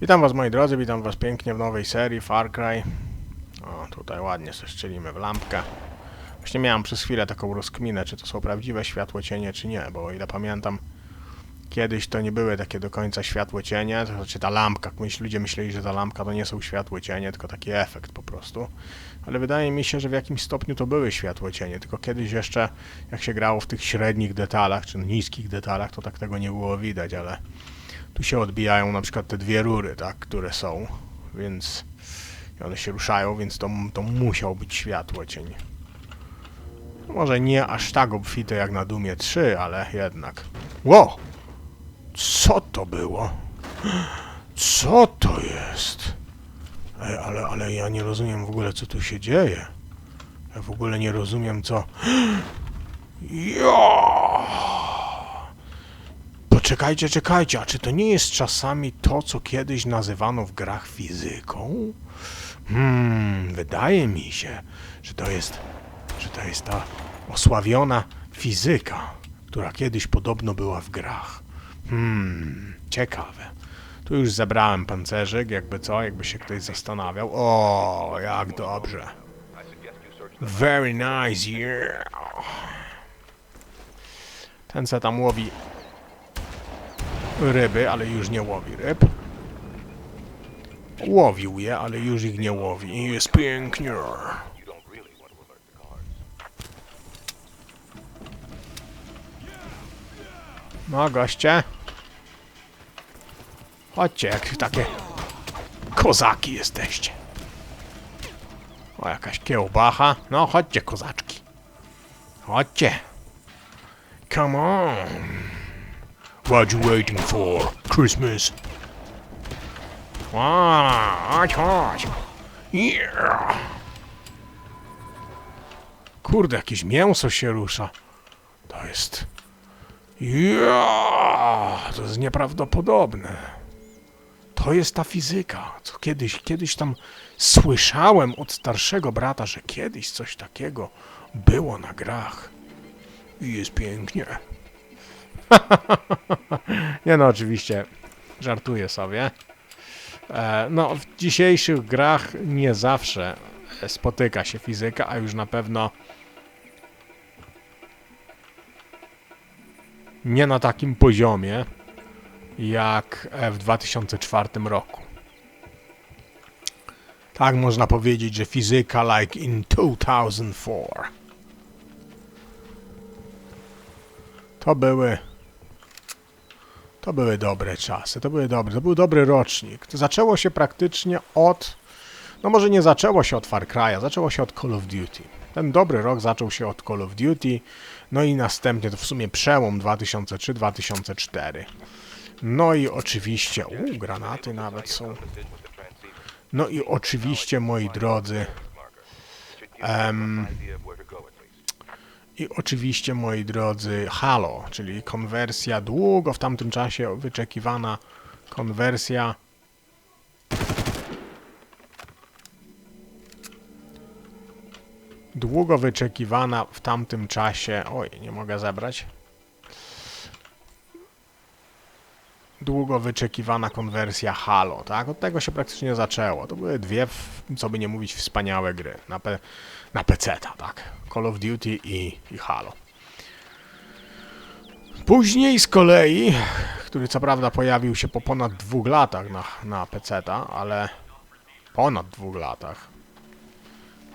Witam was moi drodzy, witam was pięknie w nowej serii Far Cry. O, tutaj ładnie sobie strzelimy w lampkę. Właśnie miałem przez chwilę taką rozkminę, czy to są prawdziwe światło cienie, czy nie, bo o ile pamiętam, kiedyś to nie były takie do końca światło cienie, to znaczy ta lampka, ludzie myśleli, że ta lampka to nie są światło cienie, tylko taki efekt po prostu. Ale wydaje mi się, że w jakimś stopniu to były światło cienie, tylko kiedyś jeszcze, jak się grało w tych średnich detalach, czy niskich detalach, to tak tego nie było widać, ale tu się odbijają na przykład te dwie rury, tak, które są, więc one się ruszają, więc to, to musiał być światło cień. Może nie aż tak obfite jak na Dumie 3, ale jednak. Ło! Co to było? Co to jest? Ej, ale, ale ja nie rozumiem w ogóle, co tu się dzieje. Ja w ogóle nie rozumiem, co... Ja! Poczekajcie, czekajcie, a czy to nie jest czasami to, co kiedyś nazywano w grach fizyką? Hmm, wydaje mi się, że to jest, że to jest ta osławiona fizyka, która kiedyś podobno była w grach. Hmm, ciekawe. Tu już zebrałem pancerzyk, jakby co, jakby się ktoś zastanawiał. O, jak dobrze. Very nice, yeah. Ten co tam łowi ryby, ale już nie łowi ryb. Łowił je, ale już ich nie łowi. I jest pięknie. No, goście. Chodźcie, jak takie kozaki jesteście. O, jakaś kiełbacha. No, chodźcie, kozaczki. Chodźcie. Come on. What you waiting for? Christmas. A, chodź, chodź. Yeah. Kurde, jakieś mięso się rusza. To jest... Yeah, to jest nieprawdopodobne. To jest ta fizyka, co kiedyś, kiedyś tam słyszałem od starszego brata, że kiedyś coś takiego było na grach. I jest pięknie. Nie no, oczywiście, żartuję sobie. E, no, w dzisiejszych grach nie zawsze spotyka się fizyka, a już na pewno nie na takim poziomie jak w 2004 roku. Tak można powiedzieć, że fizyka like in 2004. To były to były dobre czasy, to były dobre, to był dobry rocznik. To zaczęło się praktycznie od, no może nie zaczęło się od Far Cry'a, zaczęło się od Call of Duty. Ten dobry rok zaczął się od Call of Duty, no i następnie to w sumie przełom 2003-2004. No i oczywiście, u granaty nawet są. No i oczywiście, moi drodzy, em, i oczywiście, moi drodzy, Halo, czyli konwersja długo w tamtym czasie wyczekiwana konwersja. Długo wyczekiwana w tamtym czasie. Oj, nie mogę zebrać. Długo wyczekiwana konwersja Halo, tak? Od tego się praktycznie zaczęło. To były dwie, co by nie mówić, wspaniałe gry na, pe na PC-ta, tak? Call of Duty i, i Halo. Później z kolei, który co prawda pojawił się po ponad dwóch latach na, na PC-ta, ale ponad dwóch latach.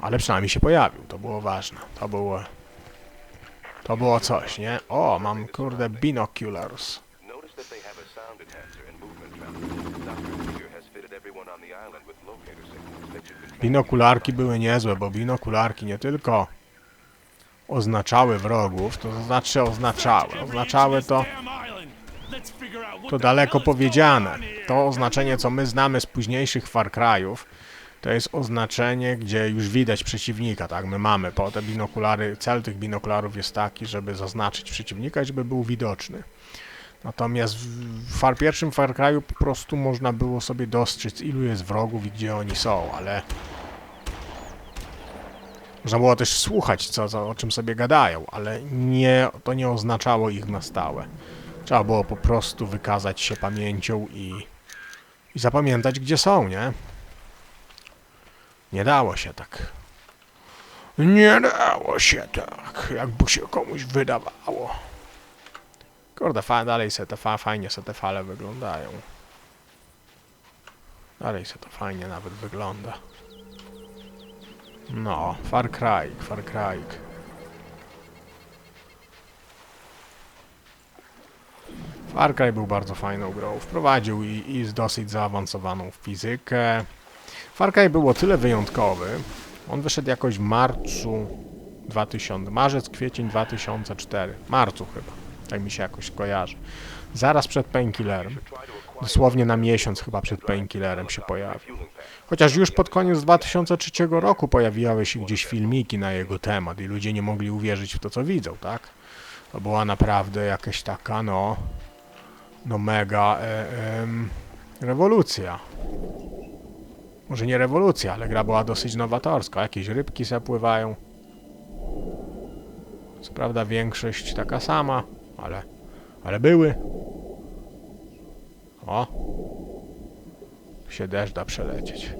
Ale przynajmniej się pojawił, to było ważne. To było... To było coś, nie? O, mam kurde binoculars. Binokularki były niezłe, bo binokularki nie tylko oznaczały wrogów, to znaczy oznaczały. Oznaczały to, to daleko powiedziane. To oznaczenie, co my znamy z późniejszych Far Cry'ów, to jest oznaczenie, gdzie już widać przeciwnika, tak? My mamy po te binokulary, cel tych binokularów jest taki, żeby zaznaczyć przeciwnika żeby był widoczny. Natomiast w far, pierwszym Far Cry'u po prostu można było sobie dostrzec, ilu jest wrogów i gdzie oni są, ale można było też słuchać, co, co, o czym sobie gadają, ale nie, to nie oznaczało ich na stałe. Trzeba było po prostu wykazać się pamięcią i, i zapamiętać, gdzie są, nie? Nie dało się tak. Nie dało się tak, jakby się komuś wydawało. Kurde, fa dalej se te fa fajnie se te fale wyglądają. Dalej se to fajnie nawet wygląda. No, Far Cry, Far Cry. Far Cry był bardzo fajną grą. Wprowadził i, i z dosyć zaawansowaną fizykę. Far Cry był o tyle wyjątkowy. On wyszedł jakoś w marcu 2000, marzec, kwiecień 2004. Marcu chyba. Tak mi się jakoś kojarzy. Zaraz przed Painkillerem. Dosłownie na miesiąc chyba przed Painkillerem się pojawił. Chociaż już pod koniec 2003 roku pojawiały się gdzieś filmiki na jego temat i ludzie nie mogli uwierzyć w to, co widzą, tak? To była naprawdę jakaś taka, no, no mega e, em, rewolucja. Może nie rewolucja, ale gra była dosyć nowatorska. Jakieś rybki se pływają. Co prawda większość taka sama, ale, ale były. O! Się deszcz da przelecieć.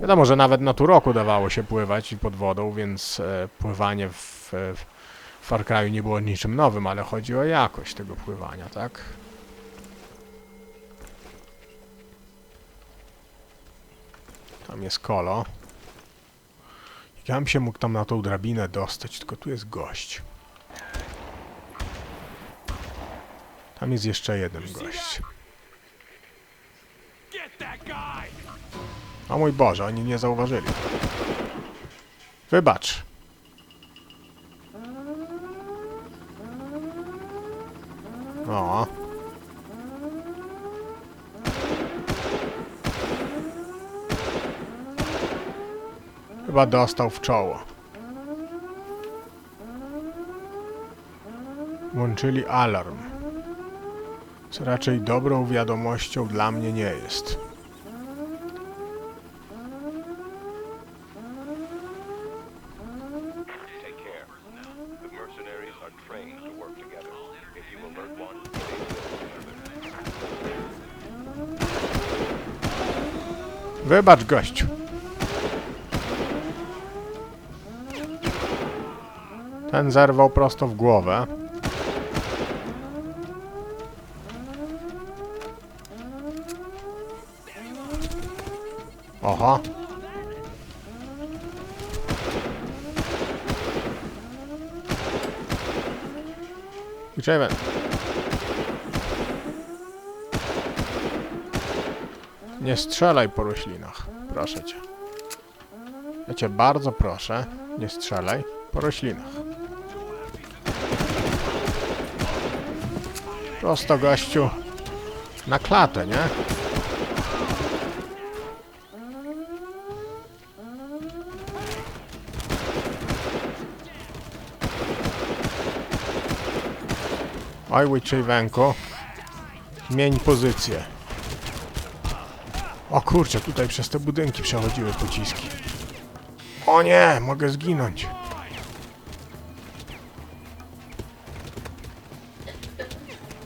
Wiadomo, że nawet na Turoku dawało się pływać pod wodą, więc e, pływanie w, w Far Cry'u nie było niczym nowym, ale chodzi o jakość tego pływania, tak? Tam jest kolo. Ja bym się mógł tam na tą drabinę dostać, tylko tu jest gość. Tam jest jeszcze jeden gość. O mój Boże, oni nie zauważyli. Wybacz. O. Chyba dostał w czoło. Włączyli alarm. Co raczej dobrą wiadomością dla mnie nie jest. Wybacz, gościu. Ten zerwał prosto w głowę. Idziemy. Nie strzelaj po roślinach, proszę cię. Ja cię bardzo proszę, nie strzelaj po roślinach. Prosto gościu na klatę, nie? Oj, Witchejwenko. Zmień pozycję. O kurczę, tutaj przez te budynki przechodziły pociski. O nie, mogę zginąć.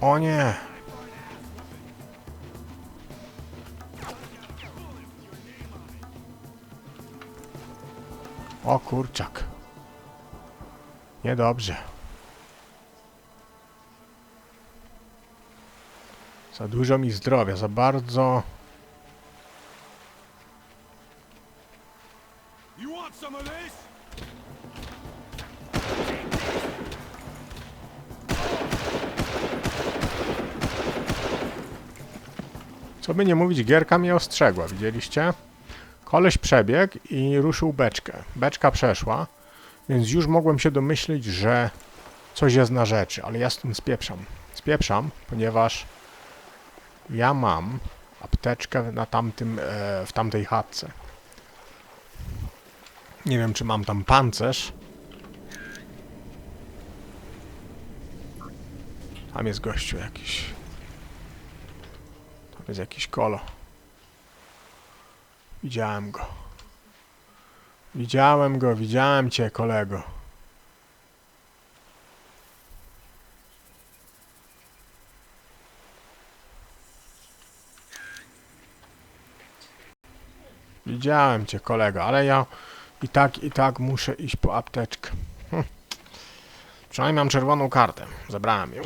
O nie. O kurczak. Niedobrze. Za dużo mi zdrowia, za bardzo... Co by nie mówić, gierka mnie ostrzegła, widzieliście? Koleś przebiegł i ruszył beczkę. Beczka przeszła, więc już mogłem się domyślić, że coś jest na rzeczy, ale ja stąd spieprzam. Spieprzam, ponieważ ja mam apteczkę na tamtym, e, w tamtej chatce. Nie wiem, czy mam tam pancerz. Tam jest gościu jakiś. Tam jest jakiś kolo. Widziałem go. Widziałem go, widziałem cię, kolego. Widziałem cię, kolego, ale ja i tak, i tak muszę iść po apteczkę. Hm. Przynajmniej mam czerwoną kartę. Zabrałem ją.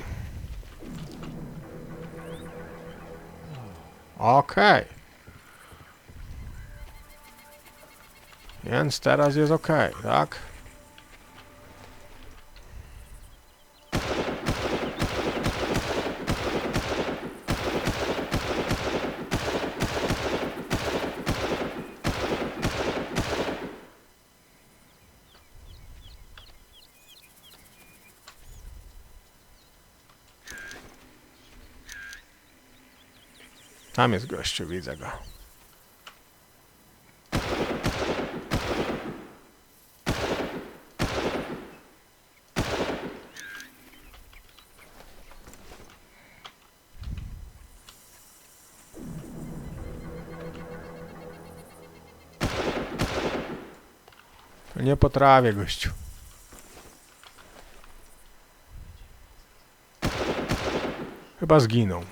Okej. Więc teraz jest okej, tak? Tam jest gościu, widzę go. Nie potrafię, gościu. Chyba zginął.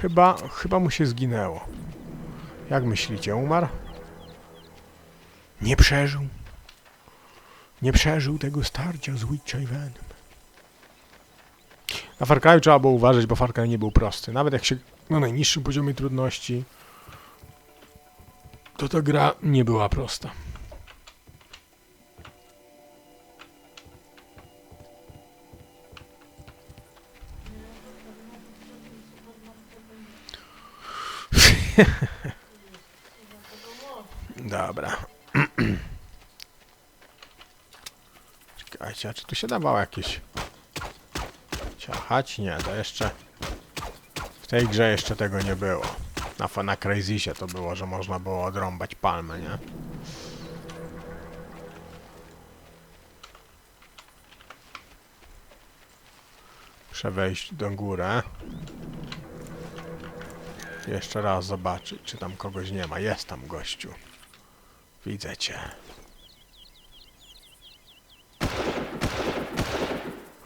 Chyba, chyba mu się zginęło. Jak myślicie, umarł? Nie przeżył. Nie przeżył tego starcia z Witchavenem. Na Far Cry trzeba było uważać, bo Far Cry nie był prosty. Nawet jak się na najniższym poziomie trudności, to ta gra nie była prosta. Dobra. Czekajcie, a czy tu się dawało jakieś ciachać? Nie, to jeszcze w tej grze jeszcze tego nie było. Na, fa- na Crazysie to było, że można było odrąbać palmę, nie? Muszę wejść do góry. Jeszcze raz zobaczyć, czy tam kogoś nie ma. Jest tam gościu. Widzę cię.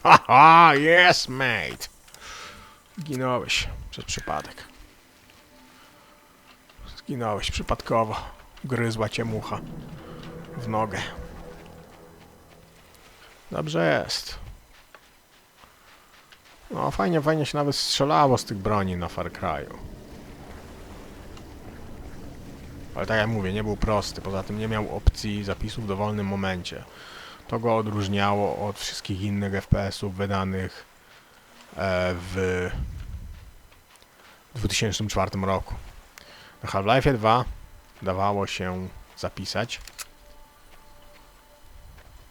Haha, yes, mate. Zginąłeś przez przypadek. Zginąłeś przypadkowo. Gryzła cię mucha w nogę. Dobrze jest. No, fajnie, fajnie się nawet strzelało z tych broni na Far Cry'u. Ale tak jak mówię, nie był prosty. Poza tym nie miał opcji zapisu w dowolnym momencie. To go odróżniało od wszystkich innych FPS-ów wydanych e, w 2004 roku. Na Half-Life 2 dawało się zapisać.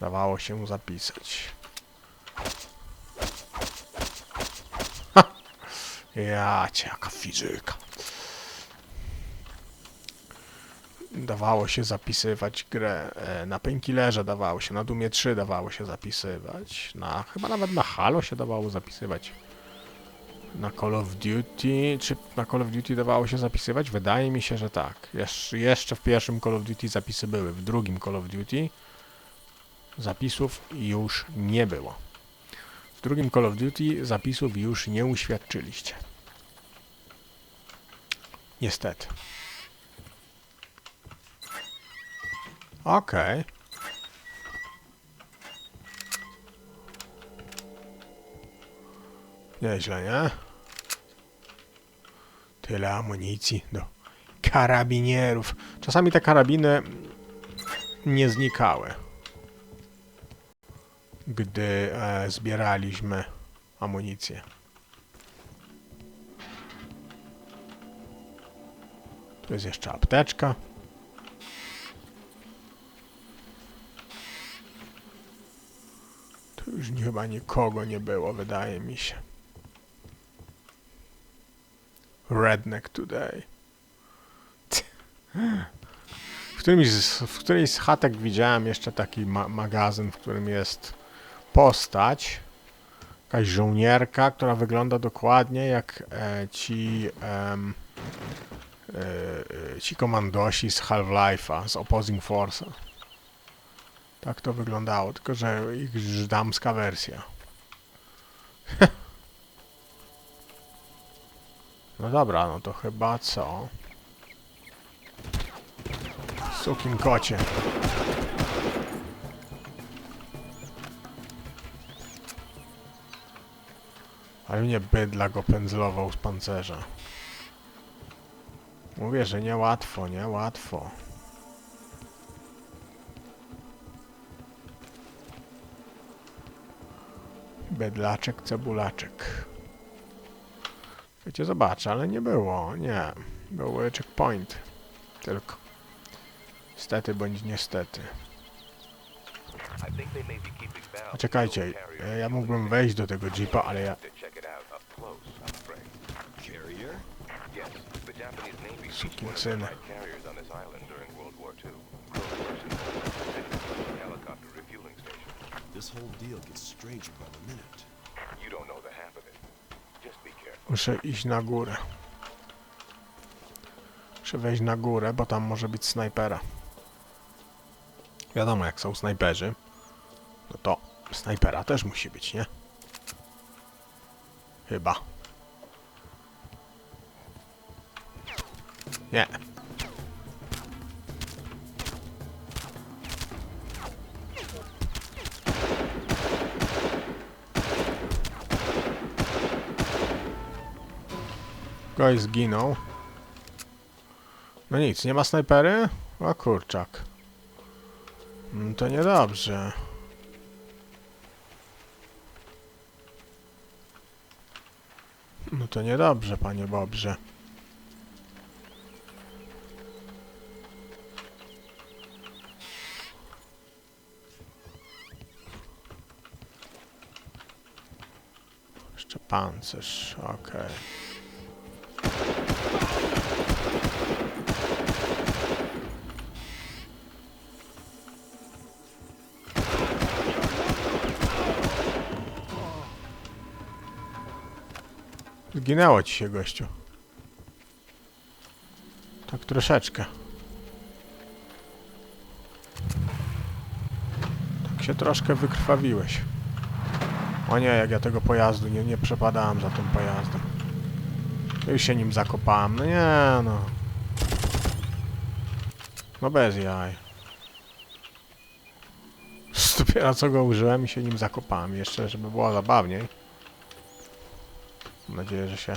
Dawało się zapisać. Ha! Ja cię, jaka fizyka. Dawało się zapisywać grę. e, Na Painkillerze dawało się, na Dumie 3 dawało się zapisywać. Na, chyba nawet na Halo się dawało zapisywać. Na Call of Duty, czy na Call of Duty dawało się zapisywać? Wydaje mi się, że tak. Jesz, jeszcze w pierwszym Call of Duty zapisy były, w drugim Call of Duty zapisów już nie było. W drugim Call of Duty zapisów już nie uświadczyliście. Niestety. Okej. Nieźle, nie? Tyle amunicji do karabinierów. Czasami te karabiny nie znikały, gdy e, zbieraliśmy amunicję. Tu jest jeszcze apteczka. Już chyba nikogo nie było, wydaje mi się. Redneck today. W którymś z, w z chatek widziałem jeszcze taki ma magazyn, w którym jest postać, jakaś żołnierka, która wygląda dokładnie jak e, ci e, e, ci komandosi z Half-Life'a, z Opposing Force'a. Tak to wyglądało, tylko że ich damska wersja. No dobra, no to chyba co? Sukin kocie. Ale mnie bydla go pędzlował z pancerza. Mówię, że niełatwo, niełatwo. Bydlaczek, cebulaczek. Wiecie, zobaczę, ale nie było, nie. Był checkpoint. Tylko. Niestety bądź niestety. A czekajcie, ja mógłbym wejść do tego jeepa, ale ja... To This whole deal gets stranger by the minute. You don't know the half of it. Just be careful. Muszę iść na górę. Muszę wejść na górę, bo tam może być snajpera. Wiadomo, jak są snajperzy, no to snajpera też musi być, nie? Chyba. Nie. Gość zginął. No nic, nie ma snajpery? O kurczak. Mm, To niedobrze. No to niedobrze, panie Bobrze. Jeszcze pancerz, okej. Zginęło ci się, gościu. Tak troszeczkę. Tak się troszkę wykrwawiłeś. O nie, jak ja tego pojazdu, nie, nie przepadałem za tym pojazdem. Już się nim zakopałem, no nie no. No bez jaj. Dopiero co go użyłem i się nim zakopałem. Jeszcze, żeby było zabawniej. Nadzieję, że się...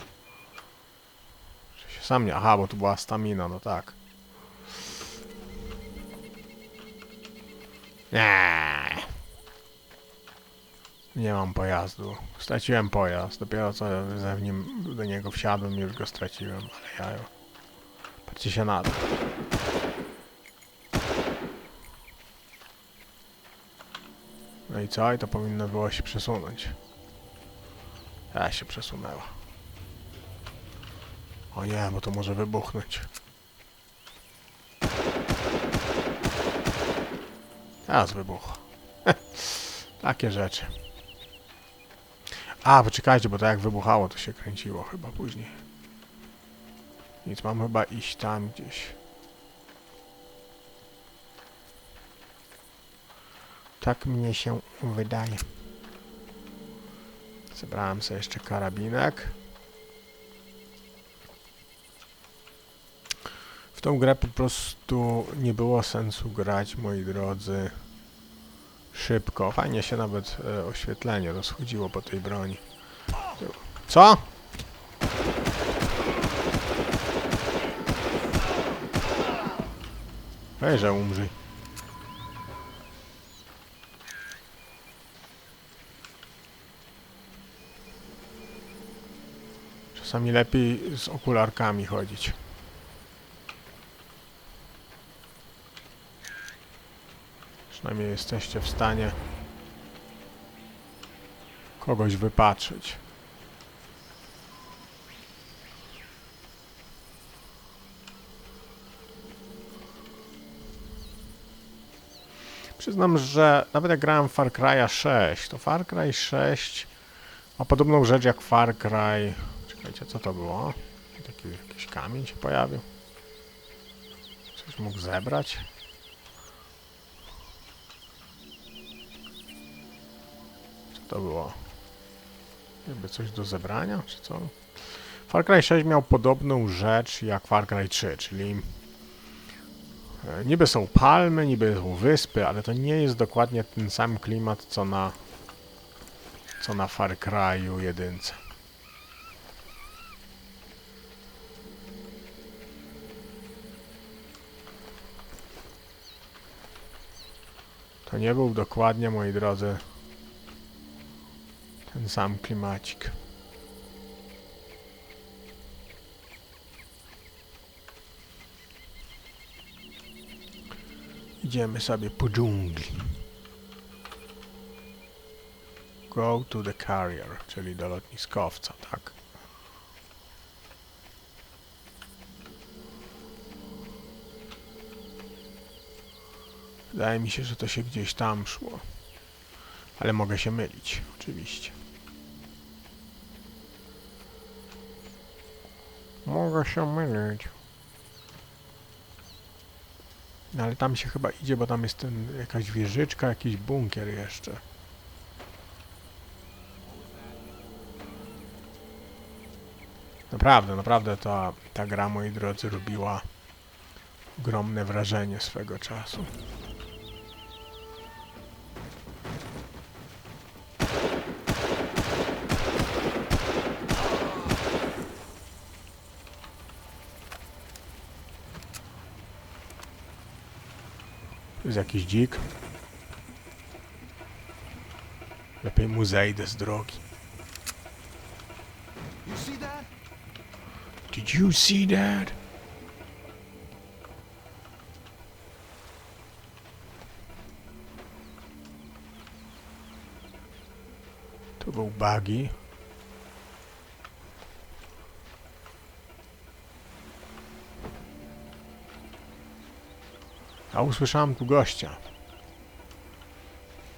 Że się sam nie... Aha, bo tu była stamina, no tak. Nie. Nie mam pojazdu. Straciłem pojazd. Dopiero co ze w nim do niego wsiadłem i już go straciłem, ale ja... Patrzcie się na to. No i co? I to powinno było się przesunąć. Ja się przesunęła. O nie, bo to może wybuchnąć. Teraz wybuch. Takie rzeczy. A, poczekajcie, bo to jak wybuchało, to się kręciło chyba później. Nic, mam chyba iść tam gdzieś. Tak mnie się wydaje. Zebrałem sobie jeszcze karabinek. W tą grę po prostu nie było sensu grać, moi drodzy, szybko. Fajnie się nawet e, oświetlenie rozchodziło po tej broni. Co? Ej, że umrzyj. Czasami lepiej z okularkami chodzić. Przynajmniej jesteście w stanie kogoś wypatrzyć. Przyznam, że nawet jak grałem Far Cry'a 6, to Far Cry 6 ma podobną rzecz jak Far Cry... Czekajcie, co to było? Taki jakiś kamień się pojawił. Coś mógł zebrać? Co to było? Jakby coś do zebrania, czy co? Far Cry 6 miał podobną rzecz jak Far Cry 3, czyli E, Niby są palmy, niby są wyspy, ale to nie jest dokładnie ten sam klimat, co na co na Far Cry'u jedynce. To nie był dokładnie, moi drodzy, ten sam klimacik. Idziemy sobie po dżungli. Go to the carrier, czyli do lotniskowca, tak? Wydaje mi się, że to się gdzieś tam szło. Ale mogę się mylić, oczywiście. Mogę się mylić. No ale tam się chyba idzie, bo tam jest ten, jakaś wieżyczka, jakiś bunkier jeszcze. Naprawdę, naprawdę ta, ta gra, moi drodzy, robiła ogromne wrażenie swego czasu. Jest jakiś dzik. Lepiej mu zejdę z drogi. Did you see that? To był buggy. A usłyszałem tu gościa.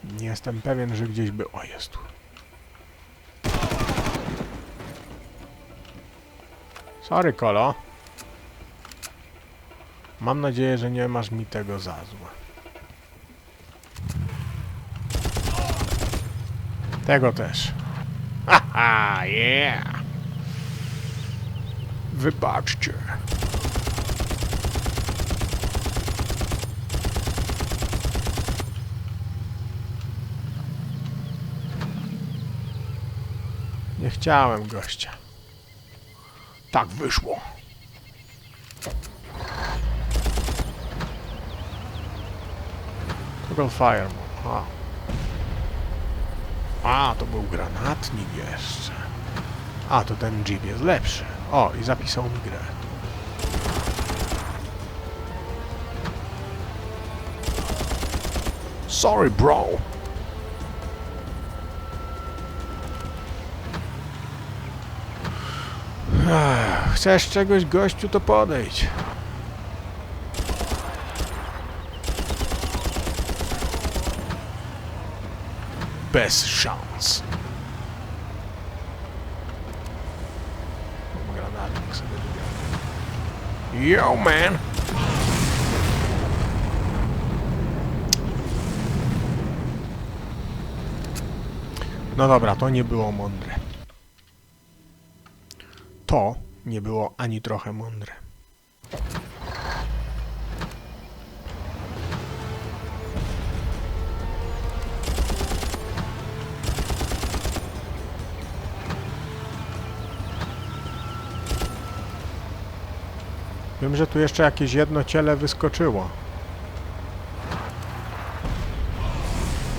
Nie jestem pewien, że gdzieś by... O, jest tu. Sorry, Kolo. Mam nadzieję, że nie masz mi tego za złe. Tego też. Haha, yeah! Wybaczcie. Nie chciałem gościa. Tak wyszło. To był Fireball. A. A, to był granatnik jeszcze. A, to ten jeep jest lepszy. O, i zapisał mi grę. Sorry, bro. Chcesz czegoś, gościu, to podejdź. Bez szans. Yo, man! No dobra, to nie było mądre. To nie było ani trochę mądre. Wiem, że tu jeszcze jakieś jedno ciele wyskoczyło.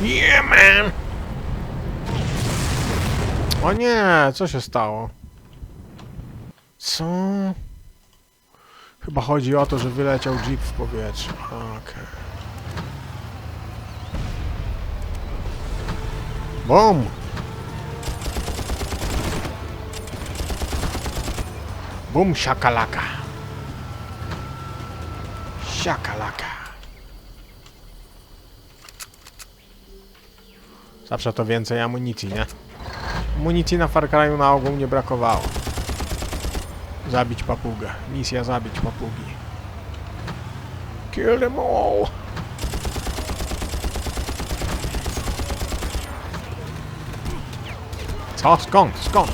Yeah, man! O nie, co się stało? Co? Chyba chodzi o to, że wyleciał jeep w powietrze. Okej. Bum! Bum shakalaka. Shakalaka. Zawsze to więcej amunicji, nie? Amunicji na Far Cry'u na ogół nie brakowało. Zabić papugę. Misja zabić papugi. Kill them all! Co? Skąd? Skąd?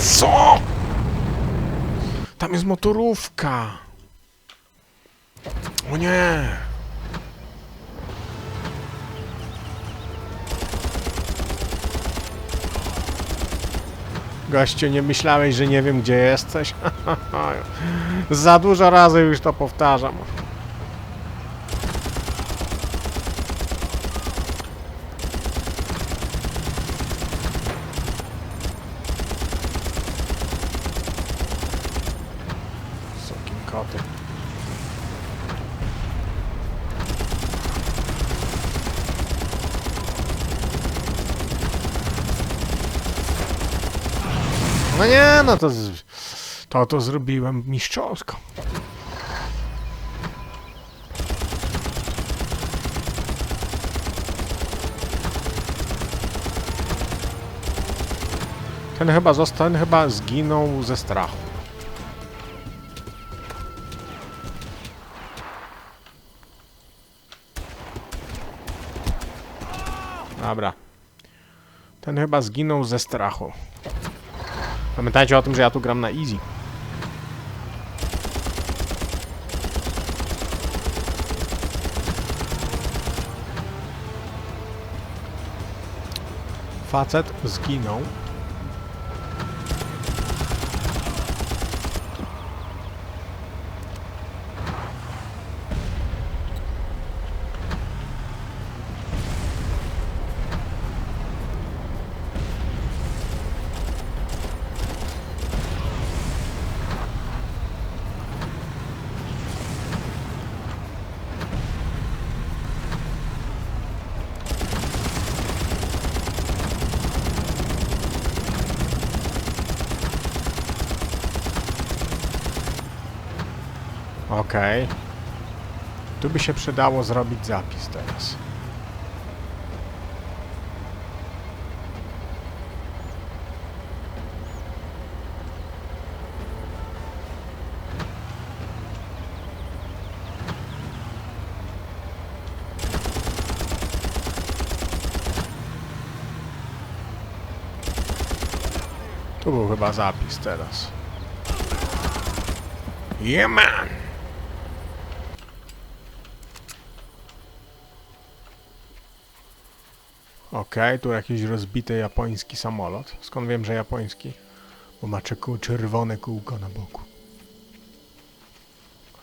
Co? Tam jest motorówka! O nie! Gościu, nie myślałeś, że nie wiem, gdzie jesteś? Za dużo razy już to powtarzam. No to to to zrobiłem mistrzowsko. Ten chyba został, ten chyba zginął ze strachu. Dobra. Ten chyba zginął ze strachu. Pamiętajcie o tym, że ja tu gram na easy. Facet zginął. Okej. Tu by się przydało zrobić zapis teraz. Tu był chyba zapis teraz. Yeah man! Okej, tu jakiś rozbity japoński samolot. Skąd wiem, że japoński? Bo ma czerwone kółko na boku.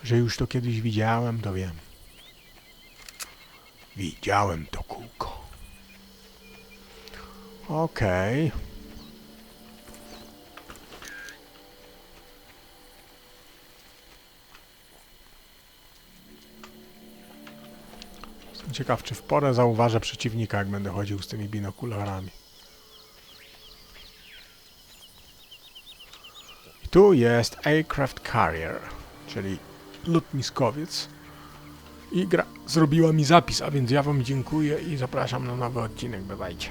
Że już to kiedyś widziałem, to wiem. Widziałem to kółko. Okej. Jestem ciekaw, czy w porę zauważę przeciwnika, jak będę chodził z tymi binokularami. I tu jest Aircraft Carrier, czyli lotniskowiec. I gra zrobiła mi zapis, a więc ja wam dziękuję i zapraszam na nowy odcinek. Bywajcie.